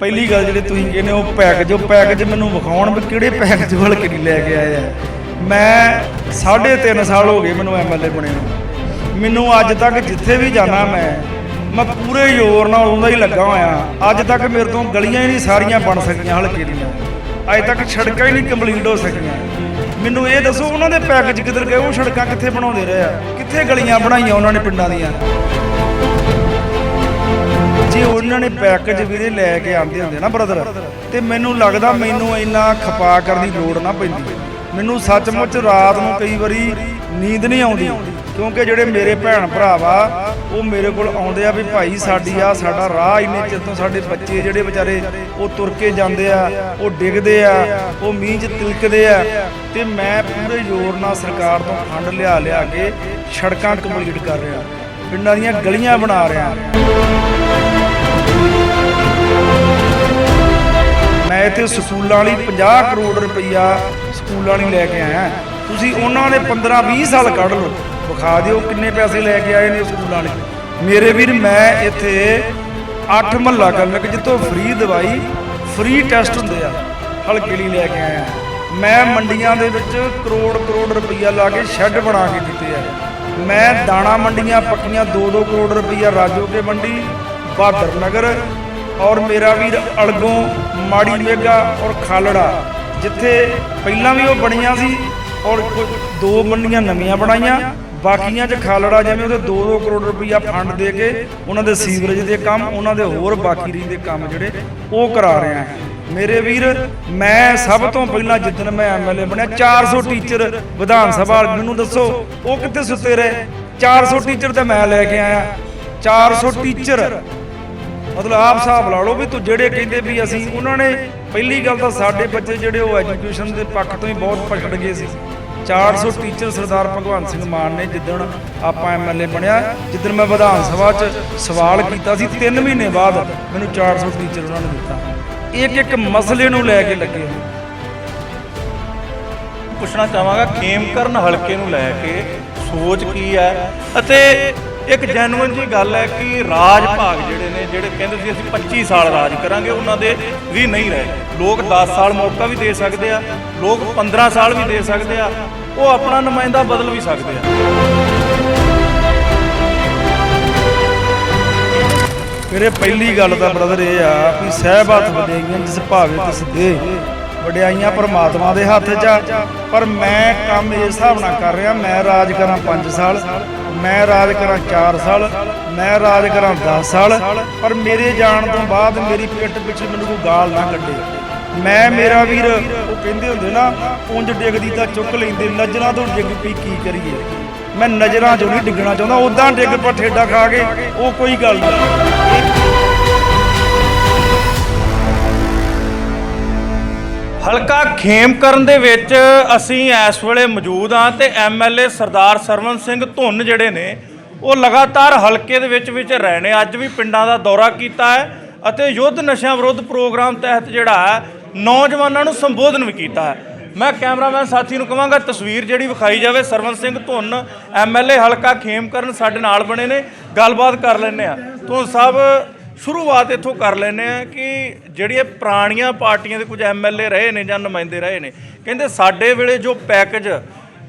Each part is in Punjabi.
ਪਹਿਲੀ ਗੱਲ ਜਿਹੜੀ ਤੁਸੀਂ ਕਹਿੰਦੇ ਉਹ ਪੈਕੇਜ ਉਹ ਪੈਕੇਜ ਮੈਨੂੰ ਵਿਖਾਉਣ ਵੀ ਕਿਹੜੇ ਪੈਕੇਜ ਵੱਲ ਕਿਹੜੀ ਲੈ ਕੇ ਆਏ ਆ। ਮੈਂ 3.5 ਸਾਲ ਹੋ ਗਏ ਮੈਨੂੰ ਐਮਐਲਏ ਬਣੇ ਨੂੰ। ਮੈਨੂੰ ਅੱਜ ਤੱਕ ਜਿੱਥੇ ਵੀ ਜਾਣਾ ਮੈਂ ਮੈਂ ਪੂਰੇ ਜ਼ੋਰ ਨਾਲ ਉਹਦਾ ਹੀ ਲੱਗਾ ਹੋਇਆ। ਅੱਜ ਤੱਕ ਮੇਰੇ ਤੋਂ ਗਲੀਆਂ ਹੀ ਨਹੀਂ ਸਾਰੀਆਂ ਬਣ ਸਕੀਆਂ ਹਲਕੇ ਦੀਆਂ। ਅੱਜ ਤੱਕ ਸੜਕਾਂ ਹੀ ਨਹੀਂ ਕੰਪਲੀਟ ਹੋ ਸਕੀਆਂ। ਮੈਨੂੰ ਇਹ ਦੱਸੋ, ਉਹਨਾਂ ਦੇ ਪੈਕੇਜ ਕਿੱਧਰ ਗਏ? ਉਹ ਸੜਕਾਂ ਕਿੱਥੇ ਬਣਾਉਂਦੇ ਰਹੇ ਆ? ਕਿੱਥੇ ਗਲੀਆਂ ਬਣਾਈਆਂ ਉਹਨਾਂ ਨੇ ਪਿੰਡਾਂ ਦੀਆਂ? ਜੇ ਉਹਨਾਂ ਨੇ ਪੈਕੇਜ ਵੀਰੇ ਲੈ ਕੇ ਆਉਂਦੇ ਹੁੰਦੇ ਨਾ ਬ੍ਰਦਰ ਤੇ ਮੈਨੂੰ ਲੱਗਦਾ ਮੈਨੂੰ ਇੰਨਾ ਖਪਾ ਕਰਨ ਦੀ ਲੋੜ ਨਾ ਪੈਂਦੀ। ਮੈਨੂੰ ਸੱਚਮੁੱਚ ਰਾਤ ਨੂੰ ਕਈ ਵਾਰੀ ਨੀਂਦ ਨਹੀਂ ਆਉਂਦੀ, ਕਿਉਂਕਿ ਜਿਹੜੇ ਮੇਰੇ ਭੈਣ ਭਰਾ ਵਾ ਉਹ ਮੇਰੇ ਕੋਲ ਆਉਂਦੇ ਆ ਵੀ ਭਾਈ ਸਾਡੀ ਆ, ਸਾਡਾ ਰਾਹ ਇੰਨੇ ਚਿਰ ਤੋਂ ਸਾਡੇ ਬੱਚੇ ਜਿਹੜੇ ਵਿਚਾਰੇ, ਉਹ ਤੁਰ ਕੇ ਜਾਂਦੇ ਆ, ਉਹ ਡਿੱਗਦੇ ਆ, ਉਹ ਮੀਂਹ 'ਚ ਤਿਲਕਦੇ ਆ, ਤੇ ਮੈਂ ਪੂਰੇ ਜ਼ੋਰ ਨਾਲ ਸਰਕਾਰ ਤੋਂ ਫੰਡ ਲਿਆ ਲਿਆ ਕੇ ਸੜਕਾਂ ਕੰਪਲੀਟ ਕਰ ਰਿਹਾ। ਪਿੰਡਾਂ ਦੀਆਂ ਗਲੀਆਂ ਬਣਾ ਰਿਹਾ। ਮੈਂ ਇੱਥੇ ਸਕੂਲਾਂ ਲਈ 50 ਕਰੋੜ ਰੁਪਈਆ ਸਕੂਲਾਂ ਲਈ ਲੈ ਕੇ ਆਇਆ। ਤੁਸੀਂ ਉਹਨਾਂ ਦੇ 15 20 ਸਾਲ ਕੱਢ ਲਓ। ਵਿਖਾ ਦਿਓ ਕਿੰਨੇ ਪੈਸੇ ਲੈ ਕੇ ਆਏ ਨੇ ਸਕੂਲਾਂ ਲਈ ਮੇਰੇ ਵੀਰ, ਮੈਂ ਇੱਥੇ 8 ਮਹੱਲਾ ਕਲੀਨਿਕ ਜਿੱਥੋਂ ਫ੍ਰੀ ਦਵਾਈ ਫ੍ਰੀ ਟੈਸਟ ਹੁੰਦੇ ਆ, ਹਲਕੇ ਲਈ ਲੈ ਕੇ ਆਇਆ। ਮੈਂ ਮੰਡੀਆਂ ਦੇ ਵਿੱਚ ਕਰੋੜ ਕਰੋੜ ਰੁਪਈਆ ਲਾ ਕੇ ਸ਼ੈੱਡ ਬਣਾ ਕੇ ਦਿੱਤੇ ਆ। ਮੈਂ ਦਾਣਾ ਮੰਡੀਆਂ ਪੱਕੀਆਂ 2-2 ਕਰੋੜ ਰੁਪਈਆ ਰਾਜੋ ਕੇ ਮੰਡੀ ਬਹਾਦਰ ਨਗਰ ਔਰ ਮੇਰਾ ਵੀਰ ਅਲਗੋਂ ਮਾੜੀ ਮੇਗਾ ਔਰ ਖਾਲੜਾ, ਜਿੱਥੇ ਪਹਿਲਾਂ ਵੀ ਉਹ ਬਣੀਆਂ ਸੀ ਔਰ ਦੋ ਮੰਡੀਆਂ ਨਵੀਆਂ ਬਣਾਈਆਂ, ਬਾਕੀਆਂ 'ਚ ਖਾਲੜਾ ਜਿਵੇਂ ਉਹਦੇ 2-2 ਕਰੋੜ ਰੁਪਈਆ ਫੰਡ ਦੇ ਕੇ ਉਹਨਾਂ ਦੇ ਸੀਵਰੇਜ ਦੇ ਕੰਮ, ਉਹਨਾਂ ਦੇ ਹੋਰ ਬਾਕੀ ਰਹਿੰਦੇ ਕੰਮ ਜਿਹੜੇ ਉਹ ਕਰਾ ਰਿਹਾ ਹਾਂ। ਮੇਰੇ ਵੀਰ, ਮੈਂ ਸਭ ਤੋਂ ਪਹਿਲਾਂ ਜਿੱਦਣ ਮੈਂ ਐਮਐਲਏ ਬਣਿਆ 400 ਟੀਚਰ ਵਿਧਾਨ ਸਭਾ ਮੈਨੂੰ ਦੱਸੋ, ਉਹ ਕਿੱਥੇ ਸੁੱਤੇ ਰਹੇ? 400 ਟੀਚਰ ਤੇ ਮੈਂ ਲੈ ਕੇ ਆਇਆ। 400 ਟੀਚਰ ਮਤਲਬ ਆਪ ਹਿਸਾਬ ਲਾ ਲਓ ਵੀ ਤੂੰ ਜਿਹੜੇ ਕਹਿੰਦੇ ਵੀ ਅਸੀਂ, ਉਹਨਾਂ ਨੇ ਪਹਿਲੀ ਗੱਲ ਤਾਂ ਸਾਡੇ ਬੱਚੇ ਜਿਹੜੇ ਉਹ ਐਜੂਕੇਸ਼ਨ ਦੇ ਪੱਖ ਤੋਂ ਹੀ ਬਹੁਤ ਪਛੜ ਗਏ ਸੀ। 400 ਟੀਚਰ ਸਰਦਾਰ ਭਗਵੰਤ ਸਿੰਘ ਮਾਨ ਨੇ ਜਿੱਦਣ ਆਪਾਂ ਐਮਐਲਏ ਬਣਿਆ, ਜਿੱਦਣ ਮੈਂ ਵਿਧਾਨ ਸਭਾ 'ਚ ਸਵਾਲ ਕੀਤਾ ਸੀ 3 ਮਹੀਨੇ ਬਾਅਦ ਮੈਨੂੰ 400 ਟੀਚਰ ਉਹਨਾਂ ਨੇ ਦਿੱਤਾ। ਇੱਕ ਇੱਕ ਮਸਲੇ ਨੂੰ ਲੈ ਕੇ ਲੱਗੇ ਪੁੱਛਣਾ ਚਾਹਾਂਗਾ, ਖੇਮਕਰਨ ਹਲਕੇ ਨੂੰ ਲੈ ਕੇ ਸੋਚ ਕੀ ਹੈ? ਅਤੇ ਇੱਕ ਜੈਨੂਇਨ ਜੀ ਗੱਲ ਹੈ ਕਿ ਰਾਜ ਭਾਗ ਜਿਹੜੇ ਨੇ, ਜਿਹੜੇ ਕਹਿੰਦੇ ਸੀ ਅਸੀਂ 25 ਸਾਲ ਰਾਜ ਕਰਾਂਗੇ, ਉਹਨਾਂ ਦੇ ਵੀ ਨਹੀਂ ਰਹੇ। ਲੋਕ 10 ਸਾਲ ਮੌਕਾ ਵੀ ਦੇ ਸਕਦੇ ਆ, ਲੋਕ 15 ਸਾਲ ਵੀ ਦੇ ਸਕਦੇ ਆ, ਉਹ ਆਪਣਾ ਨੁਮਾਇੰਦਾ ਬਦਲ ਵੀ ਸਕਦੇ ਆ। ਮੇਰੇ ਪਹਿਲੀ ਗੱਲ ਤਾਂ ਬ੍ਰਦਰ ਇਹ ਆ ਵੀ ਸਹਿਬਤ ਵਡਿਆਈਆਂ ਜਿਸ ਭਾਵੇ ਤਿਸ ਦੇ ਵਡਿਆਈਆਂ ਪਰਮਾਤਮਾ ਦੇ ਹੱਥ 'ਚ ਆ, ਪਰ ਮੈਂ ਕੰਮ ਇਸ ਹਿਸਾਬ ਨਾਲ ਕਰ ਰਿਹਾ, ਮੈਂ ਰਾਜ ਕਰਾਂ 5 ਸਾਲ ਮੈਂ ਰਾਜ ਕਰਾਂ 4 ਸਾਲ, ਮੈਂ ਰਾਜ ਕਰਾਂ 10 ਸਾਲ, ਪਰ ਮੇਰੇ ਜਾਣ ਤੋਂ ਬਾਅਦ ਮੇਰੀ ਪਿੱਠ ਪਿੱਛੇ ਮੈਨੂੰ ਕੋਈ ਗਾਲ ਨਾ ਕੱਢੇ। ਮੈਂ, ਮੇਰਾ ਵੀਰ, ਉਹ ਕਹਿੰਦੇ ਹੁੰਦੇ ਨਾ ਉਂਝ ਡਿੱਗਦੀ ਤਾਂ ਚੁੱਕ ਲੈਂਦੇ, ਨਜ਼ਰਾਂ ਤੋਂ ਡਿੱਗ ਪਈ ਕੀ ਕਰੀਏ? ਮੈਂ ਨਜ਼ਰਾਂ 'ਚੋਂ ਨਹੀਂ ਡਿੱਗਣਾ ਚਾਹੁੰਦਾ ਉਦਾਂ ਡਿੱਗ ਪਾ ਠੇਡਾ ਖਾ ਕੇ, ਉਹ ਕੋਈ ਗੱਲ ਨਹੀਂ। ਹਲਕਾ ਖੇਮਕਰਨ ਦੇ ਵਿੱਚ ਅਸੀਂ ਇਸ ਵੇਲੇ ਮੌਜੂਦ ਹਾਂ ਤੇ ਐਮਐਲਏ ਸਰਦਾਰ ਸਰਵਨ ਸਿੰਘ ਧੁੰਨ ਜਿਹੜੇ ਨੇ, ਉਹ ਲਗਾਤਾਰ ਹਲਕੇ ਦੇ ਵਿੱਚ ਵਿੱਚ ਰਹੇ ਨੇ। ਅੱਜ ਵੀ ਪਿੰਡਾਂ ਦਾ ਦੌਰਾ ਕੀਤਾ ਹੈ ਅਤੇ ਯੁੱਧ ਨਸ਼ਿਆਂ ਵਿਰੁੱਧ ਪ੍ਰੋਗਰਾਮ ਤਹਿਤ ਜਿਹੜਾ ਹੈ, ਨੌਜਵਾਨਾਂ ਨੂੰ ਸੰਬੋਧਨ ਵੀ ਕੀਤਾ ਹੈ। ਮੈਂ ਕੈਮਰਾਮੈਨ ਸਾਥੀ ਨੂੰ ਕਹਾਂਗਾ, ਤਸਵੀਰ ਜਿਹੜੀ ਵਿਖਾਈ ਜਾਵੇ ਸਰਵਨ ਸਿੰਘ ਧੁੰਨ ਐਮਐਲਏ ਹਲਕਾ ਖੇਮਕਰਨ ਸਾਡੇ ਨਾਲ ਬਣੇ ਨੇ। ਗੱਲਬਾਤ ਕਰ ਲੈਂਦੇ ਆ ਧੁੰਨ ਸਾਹਿਬ ਸ਼ੁਰੂਆਤ ਇੱਥੋਂ ਕਰ ਲੈਨੇ ਆ ਕਿ ਜਿਹੜੀਆਂ ਪੁਰਾਣੀਆਂ ਪਾਰਟੀਆਂ ਦੇ ਕੁਝ ਐਮਐਲਏ ਰਹੇ ਨੇ ਜਾਂ ਨੁਮਾਇੰਦੇ ਰਹੇ ਨੇ, ਕਹਿੰਦੇ ਸਾਡੇ ਵੇਲੇ ਜੋ ਪੈਕੇਜ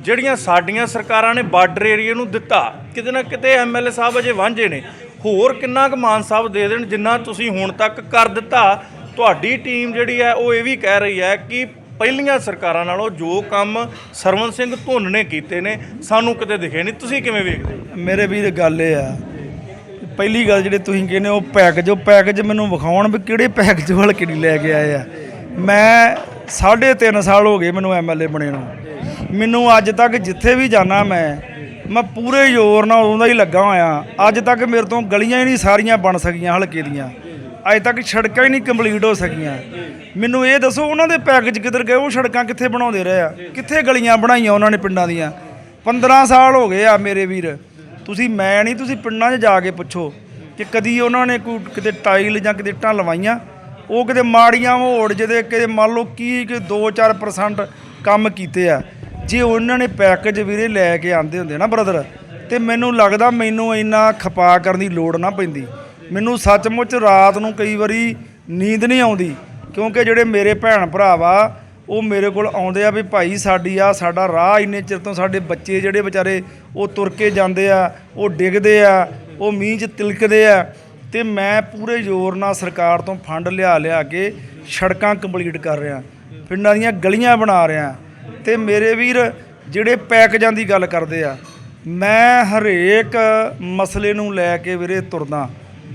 ਜਿਹੜੀਆਂ ਸਾਡੀਆਂ ਸਰਕਾਰਾਂ ਨੇ ਬਾਰਡਰ ਏਰੀਆ ਨੂੰ ਦਿੱਤਾ, ਕਿਤੇ ਨਾ ਕਿਤੇ ਐਮਐਲਏ ਸਾਹਿਬ ਅਜੇ ਵਾਂਝੇ ਨੇ। ਹੋਰ ਕਿੰਨਾ ਕੁ ਮਾਨ ਸਾਹਿਬ ਦੇ ਦੇਣ ਜਿੰਨਾ ਤੁਸੀਂ ਹੁਣ ਤੱਕ ਕਰ ਦਿੱਤਾ, ਤੁਹਾਡੀ ਟੀਮ ਜਿਹੜੀ ਹੈ ਉਹ ਇਹ ਵੀ ਕਹਿ ਰਹੀ ਹੈ ਕਿ ਪਹਿਲੀਆਂ ਸਰਕਾਰਾਂ ਨਾਲੋਂ ਜੋ ਕੰਮ ਸਰਵਨ ਸਿੰਘ ਧੁੰਨ ਨੇ ਕੀਤੇ ਨੇ, ਸਾਨੂੰ ਕਿਤੇ ਦਿਖੇ ਨਹੀਂ ਤੁਸੀਂ ਕਿਵੇਂ ਵੇਖਦੇ ਹੋ? ਮੇਰੇ ਵੀਰ, ਗੱਲ ਇਹ ਆ ਪਹਿਲੀ ਗੱਲ ਜਿਹੜੇ ਤੁਸੀਂ ਕਹਿੰਦੇ ਹੋ ਪੈਕੇਜ ਉਹ ਪੈਕੇਜ ਮੈਨੂੰ ਵਿਖਾਉਣ ਵੀ ਕਿਹੜੇ ਪੈਕੇਜ ਵੱਲ ਕਿਹੜੀ ਲੈ ਕੇ ਆਏ ਆ। ਮੈਂ 3.5 ਸਾਲ ਹੋ ਗਏ ਮੈਨੂੰ ਐਮਐਲਏ ਬਣੇ ਨੂੰ। ਮੈਨੂੰ ਅੱਜ ਤੱਕ ਜਿੱਥੇ ਵੀ ਜਾਣਾ ਮੈਂ ਮੈਂ ਪੂਰੇ ਜ਼ੋਰ ਨਾਲ ਉਦੋਂ ਦਾ ਹੀ ਲੱਗਾ ਹੋਇਆ। ਅੱਜ ਤੱਕ ਮੇਰੇ ਤੋਂ ਗਲੀਆਂ ਹੀ ਨਹੀਂ ਸਾਰੀਆਂ ਬਣ ਸਕੀਆਂ ਹਲਕੇ ਦੀਆਂ। ਅੱਜ ਤੱਕ ਸੜਕਾਂ ਹੀ ਨਹੀਂ ਕੰਪਲੀਟ ਹੋ ਸਕੀਆਂ। ਮੈਨੂੰ ਇਹ ਦੱਸੋ, ਉਹਨਾਂ ਦੇ ਪੈਕੇਜ ਕਿੱਧਰ ਗਏ? ਉਹ ਸੜਕਾਂ ਕਿੱਥੇ ਬਣਾਉਂਦੇ ਰਹੇ ਆ? ਕਿੱਥੇ ਗਲੀਆਂ ਬਣਾਈਆਂ ਉਹਨਾਂ ਨੇ ਪਿੰਡਾਂ ਦੀਆਂ? 15 ਸਾਲ ਹੋ ਗਏ ਆ ਮੇਰੇ ਵੀਰ। ਤੁਸੀਂ, ਮੈਂ ਨਹੀਂ, ਤੁਸੀਂ ਪਿੰਡਾਂ 'ਚ ਜਾ ਕੇ ਪੁੱਛੋ ਕਿ ਕਦੀ ਉਹਨਾਂ ਨੇ ਕੋਈ ਕਿਤੇ ਟਾਈਲ ਜਾਂ ਕਿਤੇ ਇੱਟਾਂ ਲਵਾਈਆਂ। ਉਹ ਕਿਤੇ ਮਾੜੀਆਂ ਮੋੜ ਜਿਹਦੇ ਕਿਤੇ ਮੰਨ ਲਓ ਕੀ ਕਿ 2-4% ਕੰਮ ਕੀਤੇ ਆ। ਜੇ ਉਹਨਾਂ ਨੇ ਪੈਕੇਜ ਵੀਰੇ ਲੈ ਕੇ ਆਂਦੇ ਹੁੰਦੇ ਨਾ ਬ੍ਰਦਰ ਤੇ ਮੈਨੂੰ ਲੱਗਦਾ ਮੈਨੂੰ ਇੰਨਾ ਖਪਾ ਕਰਨ ਦੀ ਲੋੜ ਨਾ ਪੈਂਦੀ। ਮੈਨੂੰ ਸੱਚਮੁੱਚ ਰਾਤ ਨੂੰ ਕਈ ਵਾਰੀ ਨੀਂਦ ਨਹੀਂ ਆਉਂਦੀ, ਕਿਉਂਕਿ ਜਿਹੜੇ ਮੇਰੇ ਭੈਣ ਭਰਾ ਵਾ ਉਹ ਮੇਰੇ ਕੋਲ ਆਉਂਦੇ ਆ ਵੀ ਭਾਈ ਸਾਡੀ ਆ, ਸਾਡਾ ਰਾਹ ਇੰਨੇ ਚਿਰ ਤੋਂ ਸਾਡੇ ਬੱਚੇ ਜਿਹੜੇ ਵਿਚਾਰੇ ਉਹ ਤੁਰ ਕੇ ਜਾਂਦੇ ਆ, ਉਹ ਡਿੱਗਦੇ ਆ, ਉਹ ਮੀਂਹ 'ਚ ਤਿਲਕਦੇ ਆ ਤੇ ਮੈਂ ਪੂਰੇ ਜ਼ੋਰ ਨਾਲ ਸਰਕਾਰ ਤੋਂ ਫੰਡ ਲਿਆ ਲਿਆ ਕੇ ਸੜਕਾਂ ਕੰਪਲੀਟ ਕਰ ਰਿਹਾ, ਪਿੰਡਾਂ ਦੀਆਂ ਗਲੀਆਂ ਬਣਾ ਰਿਹਾ ਤੇ ਮੇਰੇ ਵੀਰ ਜਿਹੜੇ ਪੈਕਜਾਂ ਦੀ ਗੱਲ ਕਰਦੇ ਆ, ਮੈਂ ਹਰੇਕ ਮਸਲੇ ਨੂੰ ਲੈ ਕੇ ਵੀਰੇ ਤੁਰਦਾ,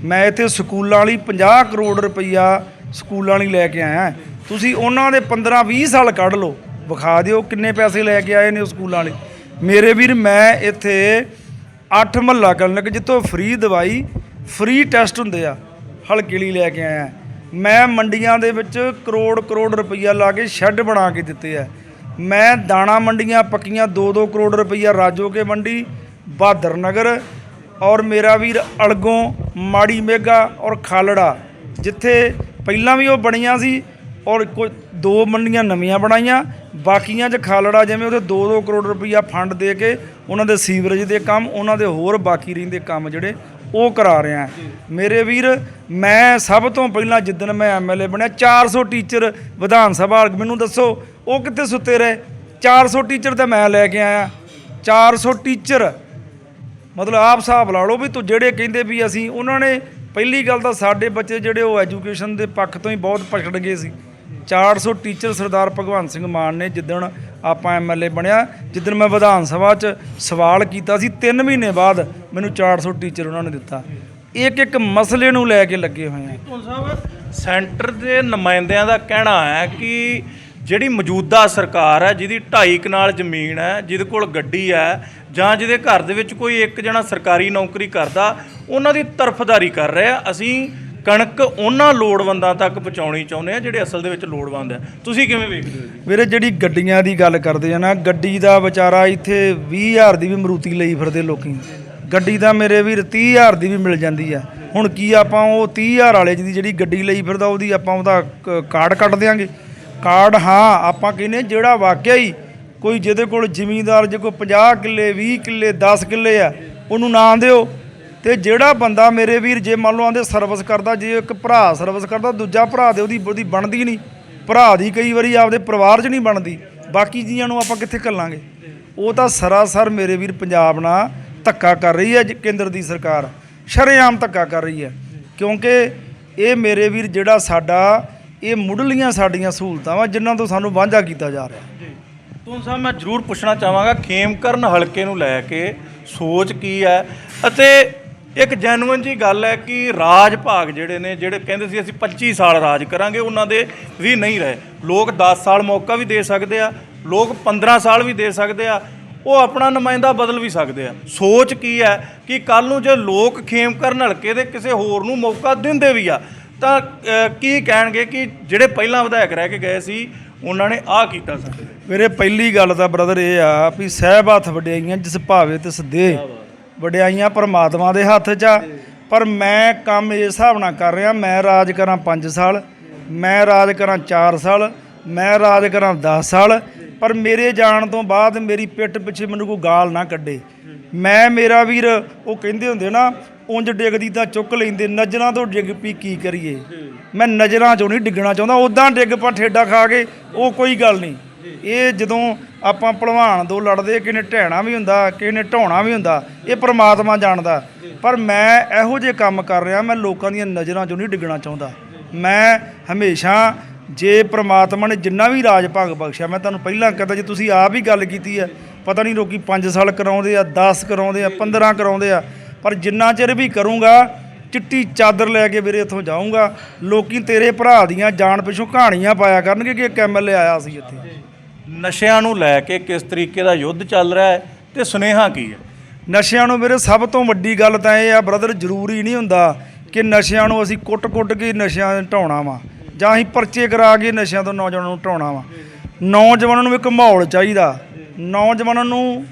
ਮੈਂ ਇੱਥੇ ਸਕੂਲਾਂ ਲਈ 50 ਕਰੋੜ ਰੁਪਈਆ ਸਕੂਲਾਂ ਲਈ ਲੈ ਕੇ ਆਇਆ। ਤੁਸੀਂ ਉਹਨਾਂ ਦੇ 15 20 ਸਾਲ ਕੱਢ ਲਓ, ਵਿਖਾ ਦਿਓ ਕਿੰਨੇ ਪੈਸੇ ਲੈ ਕੇ ਆਏ ਨੇ ਉਹ ਸਕੂਲਾਂ ਵਾਲੇ। ਮੇਰੇ ਵੀਰ, ਮੈਂ ਇੱਥੇ 8 ਮਹੱਲਾ ਕਲੀਨਿਕ ਜਿੱਥੋਂ ਫ੍ਰੀ ਦਵਾਈ, ਫ੍ਰੀ ਟੈਸਟ ਹੁੰਦੇ ਆ ਹਲਕੇ ਲਈ ਲੈ ਕੇ ਆਇਆ। ਮੈਂ ਮੰਡੀਆਂ ਦੇ ਵਿੱਚ ਕਰੋੜ ਕਰੋੜ ਰੁਪਈਆ ਲਾ ਕੇ ਸ਼ੈੱਡ ਬਣਾ ਕੇ ਦਿੱਤੇ ਆ। ਮੈਂ ਦਾਣਾ ਮੰਡੀਆਂ ਪੱਕੀਆਂ 2-2 ਕਰੋੜ ਰੁਪਈਆ ਰਾਜੋ ਕੇ ਮੰਡੀ, ਬਹਾਦਰ ਨਗਰ ਔਰ ਮੇਰਾ ਵੀਰ ਅਲਗੋਂ ਮਾੜੀ ਮੇਗਾ ਔਰ ਖਾਲੜਾ, ਜਿੱਥੇ ਪਹਿਲਾਂ ਵੀ ਉਹ ਬਣੀਆਂ ਸੀ ਔਰ ਕੋਈ ਦੋ ਮੰਡੀਆਂ ਨਵੀਆਂ ਬਣਾਈਆਂ, ਬਾਕੀਆਂ 'ਚ ਖਾਲੜਾ ਜਿਵੇਂ ਉਹਦੇ 2-2 ਕਰੋੜ ਰੁਪਈਆ ਫੰਡ ਦੇ ਕੇ ਉਹਨਾਂ ਦੇ ਸੀਵਰੇਜ ਦੇ ਕੰਮ, ਉਹਨਾਂ ਦੇ ਹੋਰ ਬਾਕੀ ਰਹਿੰਦੇ ਕੰਮ ਜਿਹੜੇ ਉਹ ਕਰਾ ਰਿਹਾ ਮੇਰੇ ਵੀਰ, ਮੈਂ ਸਭ ਤੋਂ ਪਹਿਲਾਂ ਜਿੱਦਣ ਮੈਂ ਐਮਐਲਏ ਬਣਿਆ 400 ਟੀਚਰ ਵਿਧਾਨ ਸਭਾ ਮੈਨੂੰ ਦੱਸੋ, ਉਹ ਕਿੱਥੇ ਸੁੱਤੇ ਰਹੇ? 400 ਟੀਚਰ ਤਾਂ ਮੈਂ ਲੈ ਕੇ ਆਇਆ। 400 ਟੀਚਰ, ਮਤਲਬ ਆਪ ਹਿਸਾਬ ਲਾ ਲਓ ਵੀ ਤੂੰ ਜਿਹੜੇ ਕਹਿੰਦੇ ਵੀ ਅਸੀਂ, ਉਹਨਾਂ ਨੇ ਪਹਿਲੀ ਗੱਲ ਤਾਂ ਸਾਡੇ ਬੱਚੇ ਜਿਹੜੇ ਉਹ ਐਜੂਕੇਸ਼ਨ ਦੇ ਪੱਖ ਤੋਂ ਹੀ ਬਹੁਤ ਪਛੜ ਗਏ ਸੀ। 400 ਟੀਚਰ ਸਰਦਾਰ ਭਗਵੰਤ ਸਿੰਘ ਮਾਨ ਨੇ ਜਿੱਦਣ ਆਪਾਂ ਐਮਐਲਏ ਬਣਿਆ, ਜਿੱਦਣ ਮੈਂ ਵਿਧਾਨ ਸਭਾ 'ਚ ਸਵਾਲ ਕੀਤਾ ਸੀ 3 ਮਹੀਨੇ ਬਾਅਦ ਮੈਨੂੰ 400 ਟੀਚਰ ਉਹਨਾਂ ਨੇ ਦਿੱਤਾ। ਇੱਕ ਇੱਕ ਮਸਲੇ ਨੂੰ ਲੈ ਕੇ ਲੱਗੇ ਹੋਏ ਆ। ਧੁੰਨ ਸਾਹਿਬ, ਸੈਂਟਰ ਦੇ ਨੁਮਾਇੰਦਿਆਂ ਦਾ ਕਹਿਣਾ ਹੈ ਕਿ ਜਿਹੜੀ ਮੌਜੂਦਾ ਸਰਕਾਰ ਹੈ, ਜਿਹਦੀ 2.5 ਕਨਾਲ ਜ਼ਮੀਨ ਹੈ, ਜਿਹਦੇ ਕੋਲ ਗੱਡੀ ਹੈ, ਜਾਂ ਜਿਹਦੇ ਘਰ ਦੇ ਵਿੱਚ ਕੋਈ ਇੱਕ ਜਣਾ ਸਰਕਾਰੀ ਨੌਕਰੀ ਕਰਦਾ, ਉਹਨਾਂ ਦੀ ਤਰਫਦਾਰੀ ਕਰ ਰਿਹਾ ਅਸੀਂ ਕਣਕ ਉਹਨਾਂ ਲੋੜਵੰਦਾਂ ਤੱਕ ਪਹੁੰਚਾਉਣੀ ਚਾਹੁੰਦੇ ਆ, ਜਿਹੜੇ ਅਸਲ ਦੇ ਵਿੱਚ ਲੋੜਵੰਦ ਆ। ਤੁਸੀਂ ਕਿਵੇਂ ਵੇਖਦੇ ਹੋ ਜੀ? ਵੀਰੇ, ਜਿਹੜੀ ਗੱਡੀਆਂ ਦੀ ਗੱਲ ਕਰਦੇ ਆ ਨਾ, ਗੱਡੀ ਦਾ ਵਿਚਾਰਾ ਇੱਥੇ 20000 ਦੀ ਵੀ ਮਰੂਤੀ ਲਈ ਫਿਰਦੇ ਲੋਕੀ। ਗੱਡੀ ਦਾ ਮੇਰੇ ਵੀਰ 30000 ਦੀ ਵੀ ਮਿਲ ਜਾਂਦੀ ਆ। ਹੁਣ ਕੀ ਆਪਾਂ ਉਹ 30000 ਵਾਲੇ ਦੀ ਜਿਹੜੀ ਗੱਡੀ ਲਈ ਫਿਰਦਾ, ਉਹਦੀ ਆਪਾਂ ਉਹਦਾ ਕ- ਕਾਰਡ ਕੱਢ ਦਿਆਂਗੇ। ਕਾਰਡ, ਹਾਂ, ਆਪਾਂ ਕਹਿੰਦੇ ਜਿਹੜਾ ਵਾਕਿਆ ਹੀ ਕੋਈ ਜਿਹਦੇ ਕੋਲ ਜ਼ਿਮੀਂਦਾਰ ਜੇ ਕੋਈ 50 ਕਿੱਲੇ 20 ਕਿੱਲੇ 10 ਕਿੱਲੇ ਆ, ਉਹਨੂੰ ਨਾ ਦਿਓ। ਤੇ ਜਿਹੜਾ ਬੰਦਾ ਮੇਰੇ ਵੀਰ ਜੇ ਮੰਨ ਲਓ ਆਂਦੇ ਸਰਵਿਸ ਕਰਦਾ, ਜੇ ਇੱਕ ਭਰਾ ਸਰਵਿਸ ਕਰਦਾ, ਦੂਜਾ ਭਰਾ ਦੇ ਉਹਦੀ ਉਹਦੀ ਬਣਦੀ ਨਹੀਂ। ਭਰਾ ਦੀ ਕਈ ਵਾਰੀ ਆਪਦੇ ਪਰਿਵਾਰ 'ਚ ਨਹੀਂ ਬਣਦੀ। ਬਾਕੀ ਜੀਆਂ ਨੂੰ ਆਪਾਂ ਕਿੱਥੇ ਕੱਲਾਂਗੇ ਉਹ ਤਾਂ ਸਰਾਸਰ ਮੇਰੇ ਵੀਰ ਪੰਜਾਬ ਨਾਲ ਧੱਕਾ ਕਰ ਰਹੀ ਹੈ, ਕੇਂਦਰ ਦੀ ਸਰਕਾਰ। ਸ਼ਰੇਆਮ ਧੱਕਾ ਕਰ ਰਹੀ ਹੈ। ਕਿਉਂਕਿ ਇਹ ਮੇਰੇ ਵੀਰ ਜਿਹੜਾ ਸਾਡਾ, ਇਹ ਮੁੱਢਲੀਆਂ ਸਾਡੀਆਂ ਸਹੂਲਤਾਂ ਵਾ, ਜਿਨ੍ਹਾਂ ਤੋਂ ਸਾਨੂੰ ਵਾਂਝਾ ਕੀਤਾ ਜਾ ਰਿਹਾ। ਜੀ। ਤੁਮ ਸਾਹਿਬ, ਮੈਂ ਜ਼ਰੂਰ ਪੁੱਛਣਾ ਚਾਹਾਂਗਾ, ਖੇਮਕਰਨ ਹਲਕੇ ਨੂੰ ਲੈ ਕੇ ਸੋਚ ਕੀ ਹੈ? ਅਤੇ ਇੱਕ ਜੈਨੂਇਨ ਜੀ ਗੱਲ ਹੈ ਕਿ ਰਾਜ ਭਾਗ ਜਿਹੜੇ ਨੇ ਜਿਹੜੇ ਕਹਿੰਦੇ ਸੀ ਅਸੀਂ 25 ਸਾਲ ਰਾਜ ਕਰਾਂਗੇ ਉਹਨਾਂ ਦੇ ਵੀ ਨਹੀਂ ਰਹੇ। ਲੋਕ 10 ਸਾਲ ਮੌਕਾ ਵੀ ਦੇ ਸਕਦੇ ਆ ਲੋਕ 15 ਸਾਲ ਵੀ ਦੇ ਸਕਦੇ ਆ ਉਹ ਆਪਣਾ ਨੁਮਾਇੰਦਾ ਬਦਲ ਵੀ ਸਕਦੇ ਆ। ਸੋਚ ਕੀ ਹੈ ਕਿ ਕੱਲ ਨੂੰ ਜੇ ਲੋਕ ਖੇਮਕਰਨ ਹਲਕੇ ਦੇ ਕਿਸੇ ਹੋਰ ਨੂੰ ਮੌਕਾ ਦਿੰਦੇ ਵੀ ਆ ਤਾਂ ਕੀ ਕਹਿਣਗੇ ਕਿ ਜਿਹੜੇ ਪਹਿਲਾਂ ਵਿਧਾਇਕ ਰਹਿ ਕੇ ਗਏ ਸੀ ਉਹਨਾਂ ਨੇ ਆਹ ਕੀਤਾ ਸਾਡੇ ਮੇਰੇ ਪਹਿਲੀ ਗੱਲ ਤਾਂ ਬ੍ਰਦਰ ਇਹ ਆ ਵੀ ਸਹਿਬ ਹੱਥ ਵਡਿਆਈਆਂ ਜਿਸ ਭਾਵੇ ਤਿਸ ਦੇ ਵਡਿਆਈਆਂ ਪਰਮਾਤਮਾ ਦੇ ਹੱਥ 'ਚ ਆ। ਪਰ ਮੈਂ ਕੰਮ ਇਸ ਹਿਸਾਬ ਨਾਲ ਕਰ ਰਿਹਾ ਮੈਂ ਰਾਜ ਕਰਾਂ 5 ਸਾਲ ਮੈਂ ਰਾਜ ਕਰਾਂ 4 ਸਾਲ ਮੈਂ ਰਾਜ ਕਰਾਂ 10 ਸਾਲ ਪਰ ਮੇਰੇ ਜਾਣ ਤੋਂ ਬਾਅਦ ਮੇਰੀ ਪਿੱਠ ਪਿੱਛੇ ਮੈਨੂੰ ਕੋਈ ਗਾਲ ਨਾ ਕੱਢੇ। ਮੈਂ ਮੇਰਾ ਵੀਰ ਉਹ ਕਹਿੰਦੇ ਹੁੰਦੇ ਨਾ ਉਂਝ ਡਿੱਗਦੀ ਤਾਂ ਚੁੱਕ ਲੈਂਦੇ ਨਜ਼ਰਾਂ ਤੋਂ ਡਿੱਗ ਪਈ ਕੀ ਕਰੀਏ? ਮੈਂ ਨਜ਼ਰਾਂ ਚੋਂ ਨਹੀਂ ਡਿੱਗਣਾ ਚਾਹੁੰਦਾ ਉਦਾਂ ਡਿੱਗ ਪਾ ਠੇਡਾ ਖਾ ਕੇ ਉਹ ਕੋਈ ਗੱਲ ਨਹੀਂ। ਇਹ ਜਦੋਂ ਆਪਾਂ ਭਲਵਾਨ ਦੋ ਲੜਦੇ ਕਿਸੇ ਨੇ ਢਹਿਣਾ ਵੀ ਹੁੰਦਾ ਕਿਸੇ ਨੇ ਢਾਉਣਾ ਵੀ ਹੁੰਦਾ, ਇਹ ਪ੍ਰਮਾਤਮਾ ਜਾਣਦਾ। ਪਰ ਮੈਂ ਇਹੋ ਜਿਹੇ ਕੰਮ ਕਰ ਰਿਹਾ, ਮੈਂ ਲੋਕਾਂ ਦੀਆਂ ਨਜ਼ਰਾਂ 'ਚੋਂ ਨਹੀਂ ਡਿੱਗਣਾ ਚਾਹੁੰਦਾ। ਮੈਂ ਹਮੇਸ਼ਾ ਜੇ ਪ੍ਰਮਾਤਮਾ ਨੇ ਜਿੰਨਾ ਵੀ ਰਾਜ ਭਾਗ ਬਖਸ਼ਿਆ, ਮੈਂ ਤੁਹਾਨੂੰ ਪਹਿਲਾਂ ਕਹਿੰਦਾ, ਜੇ ਤੁਸੀਂ ਆਪ ਹੀ ਗੱਲ ਕੀਤੀ ਹੈ, ਪਤਾ ਨਹੀਂ ਲੋਕੀ 5 ਸਾਲ ਕਰਾਉਂਦੇ ਆ 10 ਕਰਾਉਂਦੇ ਆ 15 ਕਰਾਉਂਦੇ ਆ, ਪਰ ਜਿੰਨਾ ਚਿਰ ਵੀ ਕਰੂੰਗਾ, ਚਿੱਟੀ ਚਾਦਰ ਲੈ ਕੇ ਵੀਰੇ ਇੱਥੋਂ ਜਾਊਂਗਾ, ਲੋਕੀ ਤੇਰੇ ਭਰਾ ਦੀਆਂ ਜਾਣ ਪਿੱਛੋਂ ਕਹਾਣੀਆਂ ਪਾਇਆ ਕਰਨਗੇ ਕਿ ਇੱਕ ਐਮਐਲਏ ਆਇਆ ਸੀ ਇੱਥੇ। ਨਸ਼ਿਆਂ ਨੂੰ ਲੈ ਕੇ ਕਿਸ ਤਰੀਕੇ ਦਾ ਯੁੱਧ ਚੱਲ ਰਿਹਾ ਹੈ ਤੇ ਸੁਨੇਹਾ ਕੀ ਹੈ? ਨਸ਼ਿਆਂ ਨੂੰ ਮੇਰੇ ਸਭ ਤੋਂ ਵੱਡੀ ਗੱਲ ਤਾਂ ਇਹ ਆ ਬ੍ਰਦਰ ਜ਼ਰੂਰੀ ਨਹੀਂ ਹੁੰਦਾ ਕਿ ਨਸ਼ਿਆਂ ਨੂੰ ਅਸੀਂ ਕੁੱਟ-ਕੁੱਟ ਕੇ ਨਸ਼ਿਆਂ ਢਾਉਣਾ ਵਾ, ਜਾਂ ਅਸੀਂ ਪਰਚੇ ਕਰਾ ਕੇ ਨਸ਼ਿਆਂ ਤੋਂ ਨੌਜਵਾਨਾਂ ਨੂੰ ਢਾਉਣਾ ਵਾ। ਨੌਜਵਾਨਾਂ ਨੂੰ ਇੱਕ ਮਾਹੌਲ ਚਾਹੀਦਾ, ਨੌਜਵਾਨਾਂ ਨੂੰ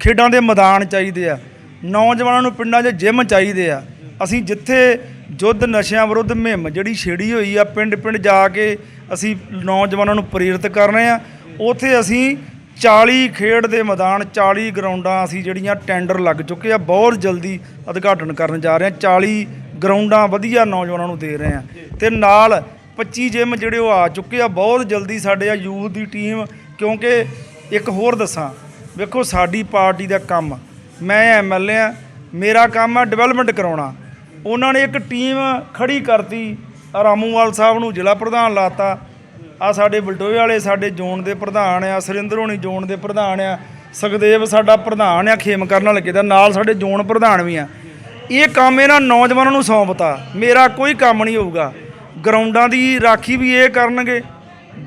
ਖੇਡਾਂ ਦੇ ਮੈਦਾਨ ਚਾਹੀਦੇ ਆ, ਨੌਜਵਾਨਾਂ ਨੂੰ ਪਿੰਡਾਂ 'ਚ ਜਿਮ ਚਾਹੀਦੇ ਆ। ਅਸੀਂ ਜਿੱਥੇ ਜੁੱਧ ਨਸ਼ਿਆਂ ਵਿਰੁੱਧ ਮੁਹਿੰਮ ਜਿਹੜੀ ਛੇੜੀ ਹੋਈ ਆ, ਪਿੰਡ-ਪਿੰਡ ਜਾ ਕੇ ਅਸੀਂ ਨੌਜਵਾਨਾਂ ਨੂੰ ਪ੍ਰੇਰਿਤ ਕਰ ਰਹੇ ਆ ਉੱਥੇ ਅਸੀਂ 40 ਖੇਡ ਦੇ ਮੈਦਾਨ 40 ਗਰਾਊਂਡਾਂ ਅਸੀਂ ਜਿਹੜੀਆਂ ਟੈਂਡਰ ਲੱਗ ਚੁੱਕੇ ਆ, ਬਹੁਤ ਜਲਦੀ ਉਦਘਾਟਨ ਕਰਨ ਜਾ ਰਹੇ ਆ 40 ਗਰਾਊਂਡਾਂ ਵਧੀਆ ਨੌਜਵਾਨਾਂ ਨੂੰ ਦੇ ਰਹੇ ਆ ਤੇ ਨਾਲ 25 ਜਿਮ ਜਿਹੜੇ ਉਹ ਆ ਚੁੱਕੇ ਆ, ਬਹੁਤ ਜਲਦੀ ਸਾਡੇ ਆ ਯੂਥ ਦੀ ਟੀਮ ਕਿਉਂਕਿ ਇੱਕ ਹੋਰ ਦੱਸਾਂ, ਵੇਖੋ ਸਾਡੀ ਪਾਰਟੀ ਦਾ ਕੰਮ, ਮੈਂ ਐਮਐਲਏ ਆ ਮੇਰਾ ਕੰਮ ਆ ਡਿਵੈਲਪਮੈਂਟ ਕਰਾਉਣਾ। ਉਹਨਾਂ ਨੇ ਇੱਕ ਟੀਮ ਖੜੀ ਕਰਤੀ, ਰਾਮੂਵਾਲ ਸਾਹਿਬ ਨੂੰ ਜ਼ਿਲ੍ਹਾ ਪ੍ਰਧਾਨ ਲਾਤਾ ਆ ਸਾਡੇ ਬਲਟੋਏ ਵਾਲੇ, ਸਾਡੇ ਜ਼ੋਨ ਦੇ ਪ੍ਰਧਾਨ ਆ, ਸੁਰਿੰਦਰ ਹੋਣੀ ਜ਼ੋਨ ਦੇ ਪ੍ਰਧਾਨ ਆ, ਸੁਖਦੇਵ ਸਾਡਾ ਪ੍ਰਧਾਨ ਆ, ਖੇਮ ਕਰਨ ਲੱਗੇ ਦਾ ਨਾਲ ਸਾਡੇ ਜ਼ੋਨ ਪ੍ਰਧਾਨ ਵੀ ਆ। ਇਹ ਕੰਮ ਇਹਨਾਂ ਨੌਜਵਾਨਾਂ ਨੂੰ ਸੌਂਪਤਾ। ਮੇਰਾ ਕੋਈ ਕੰਮ ਨਹੀਂ ਹੋਊਗਾ। ਗਰਾਊਂਡਾਂ ਦੀ ਰਾਖੀ ਵੀ ਇਹ ਕਰਨਗੇ।